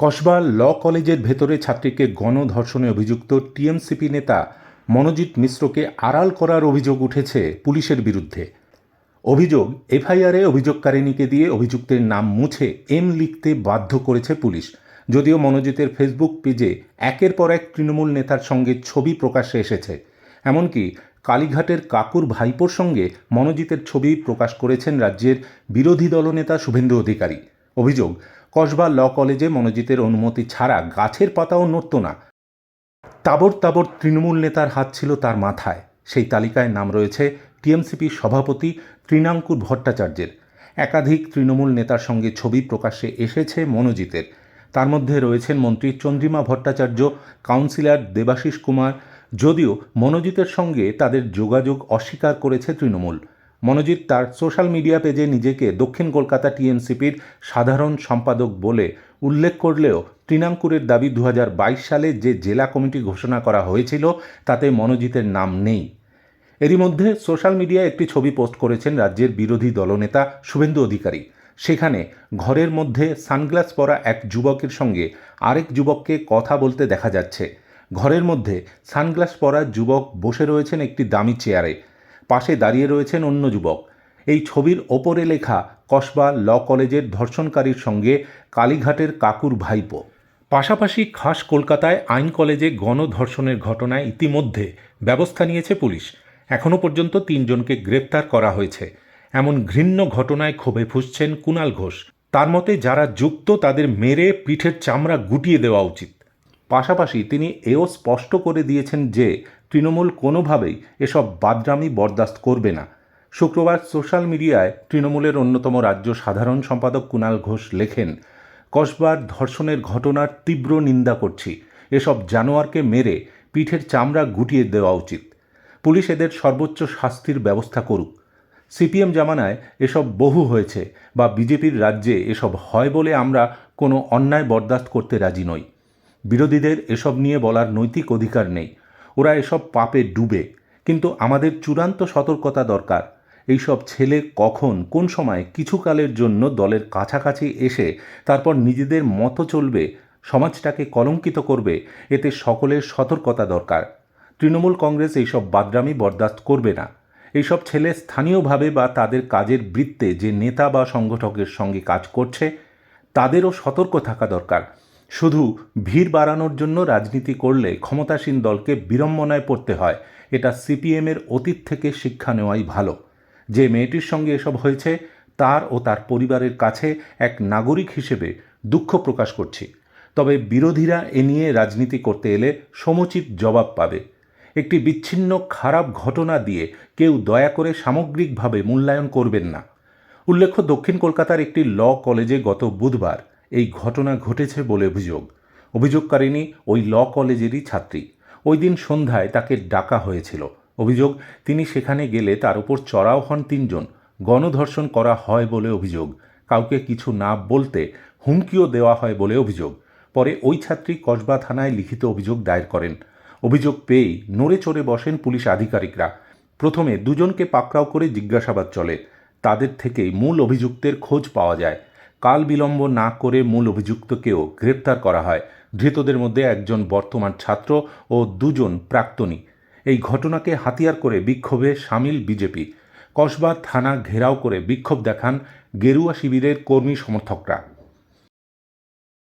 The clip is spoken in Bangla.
কসবা ল কলেজের ভেতরে ছাত্রীকে গণধর্ষণে অভিযুক্ত টিএমসিপি নেতা মনোজিৎ মিশ্রকে আড়াল করার অভিযোগ উঠেছে পুলিশের বিরুদ্ধে। অভিযোগ, এফআইআরে অভিযোগকারিণীকে দিয়ে অভিযুক্তের নাম মুছে এম লিখতে বাধ্য করেছে পুলিশ। যদিও মনোজিতের ফেসবুক পেজে একের পর এক তৃণমূল নেতার সঙ্গে ছবি প্রকাশ্যে এসেছে। এমনকি কালীঘাটের কাকুর ভাইপোর সঙ্গে মনোজিতের ছবি প্রকাশ করেছেন রাজ্যের বিরোধী দলনেতা শুভেন্দু অধিকারী। অভিযোগ কসবা ল কলেজে মনোজিতের অনুমতি ছাড়া গাছের পাতাও নড়ত না। তাবর তাবর তৃণমূল নেতার হাত ছিল তার মাথায়। সেই তালিকায় নাম রয়েছে টিএমসিপির সভাপতি তৃণাঙ্কুর ভট্টাচার্যের। একাধিক তৃণমূল নেতার সঙ্গে ছবি প্রকাশ্যে এসেছে মনোজিতের। তার মধ্যে রয়েছেন মন্ত্রী চন্দ্রিমা ভট্টাচার্য, কাউন্সিলর দেবাশিস কুমার, যদিও মনোজিতের সঙ্গে তাদের যোগাযোগ অস্বীকার করেছে তৃণমূল। মনোজিৎ তার সোশ্যাল মিডিয়া পেজে নিজেকে দক্ষিণ কলকাতা টিএমসিপির সাধারণ সম্পাদক বলে উল্লেখ করলেও তৃণাঙ্কুরের দাবি দু হাজার বাইশ সালে যে জেলা কমিটি ঘোষণা করা হয়েছিল, তাতে মনোজিতের নাম নেই। এরই মধ্যে সোশ্যাল মিডিয়ায় একটি ছবি পোস্ট করেছেন রাজ্যের বিরোধী দলনেতা শুভেন্দু অধিকারী। সেখানে ঘরের মধ্যে সানগ্লাস পরা এক যুবকের সঙ্গে আরেক যুবককে কথা বলতে দেখা যাচ্ছে। ঘরের মধ্যে সানগ্লাস পরা যুবক বসে রয়েছেন একটি দামি চেয়ারে। পাশে দাঁড়িয়ে রয়েছেন অন্য যুবক। এই ছবির ওপরে লেখা, কসবা ল কলেজের ধর্ষণকারীর সঙ্গে কালীঘাটের কাকুর ভাইপো। পাশাপাশি খাস কলকাতায় আইন কলেজে গণধর্ষণের ঘটনায় ইতিমধ্যে ব্যবস্থা নিয়েছে পুলিশ। এখনও পর্যন্ত তিনজনকে গ্রেপ্তার করা হয়েছে। এমন ঘৃণ্য ঘটনায় ক্ষোভে ফুসছেন কুণাল ঘোষ। তার মতে, যারা যুক্ত, তাদের মেরে পিঠের চামড়া গুটিয়ে দেওয়া উচিত। পাশাপাশি তিনি এও স্পষ্ট করে দিয়েছেন যে তৃণমূল কোনোভাবেই এসব বাদরামি বরদাস্ত করবে না। শুক্রবার সোশ্যাল মিডিয়ায় তৃণমূলের অন্যতম রাজ্য সাধারণ সম্পাদক কুণাল ঘোষ লেখেন, কসবার ধর্ষণের ঘটনার তীব্র নিন্দা করছি। এসব জানোয়ারকে মেরে পিঠের চামড়া গুটিয়ে দেওয়া উচিত। পুলিশ এদের সর্বোচ্চ শাস্তির ব্যবস্থা করুক। সিপিএম জামানায় এসব বহু হয়েছে বা বিজেপির রাজ্যে এসব হয় বলে আমরা কোনো অন্যায় বরদাস্ত করতে রাজি নই। বিরোধীদের এসব নিয়ে বলার নৈতিক অধিকার নেই। ওরা এসব পাপে ডুবে। কিন্তু আমাদের চূড়ান্ত সতর্কতা দরকার। এইসব ছেলে কখন, কোন সময়, কিছুকালের জন্য দলের কাছাকাছি এসে তারপর নিজেদের মতো চলবে, সমাজটাকে কলঙ্কিত করবে, এতে সকলের সতর্কতা দরকার। তৃণমূল কংগ্রেস এইসব বাদরামি বরদাস্ত করবে না। এইসব ছেলে স্থানীয়ভাবে বা তাদের কাজের বৃত্তে যে নেতা বা সংগঠকের সঙ্গে কাজ করছে, তাদেরও সতর্ক থাকা দরকার। শুধু ভিড় বাড়ানোর জন্য রাজনীতি করলে ক্ষমতাসীন দলকে বিড়ম্বনায় পড়তে হয়, এটা সিপিএমের অতীত থেকে শিক্ষা নেওয়াই ভালো। যে মেয়েটির সঙ্গে এসব হয়েছে, তার ও তার পরিবারের কাছে এক নাগরিক হিসেবে দুঃখ প্রকাশ করছি। তবে বিরোধীরা এ নিয়ে রাজনীতি করতে এলে সমুচিত জবাব পাবে। একটি বিচ্ছিন্ন খারাপ ঘটনা দিয়ে কেউ দয়া করে সামগ্রিকভাবে মূল্যায়ন করবেন না। উল্লেখ্য দক্ষিণ কলকাতার একটি ল কলেজে গত বুধবার এই ঘটনা ঘটেছে বলে অভিযোগ। অভিযোগকারিণী ওই ল কলেজেরই ছাত্রী। ওই দিন সন্ধ্যায় তাকে ডাকা হয়েছিল। অভিযোগ, তিনি সেখানে গেলে তার উপর চড়াও হন তিনজন। গণধর্ষণ করা হয় বলে অভিযোগ। কাউকে কিছু না বলতে হুমকিও দেওয়া হয় বলে অভিযোগ। পরে ওই ছাত্রী কসবা থানায় লিখিত অভিযোগ দায়ের করেন। অভিযোগ পেয়েই নড়ে চড়ে বসেন পুলিশ আধিকারিকরা। প্রথমে দুজনকে পাকড়াও করে জিজ্ঞাসাবাদ চলে। তাদের থেকেই মূল অভিযুক্তের খোঁজ পাওয়া যায়। কাল বিলম্ব না করে মূল অভিযুক্তকেও গ্রেপ্তার করা হয়। ধৃতদের মধ্যে একজন বর্তমান ছাত্র ও দুজন প্রাক্তনী। এই ঘটনাকে হাতিয়ার করে বিক্ষোভে সামিল বিজেপি। কসবা থানা ঘেরাও করে বিক্ষোভ দেখান গেরুয়া শিবিরের কর্মী সমর্থকরা।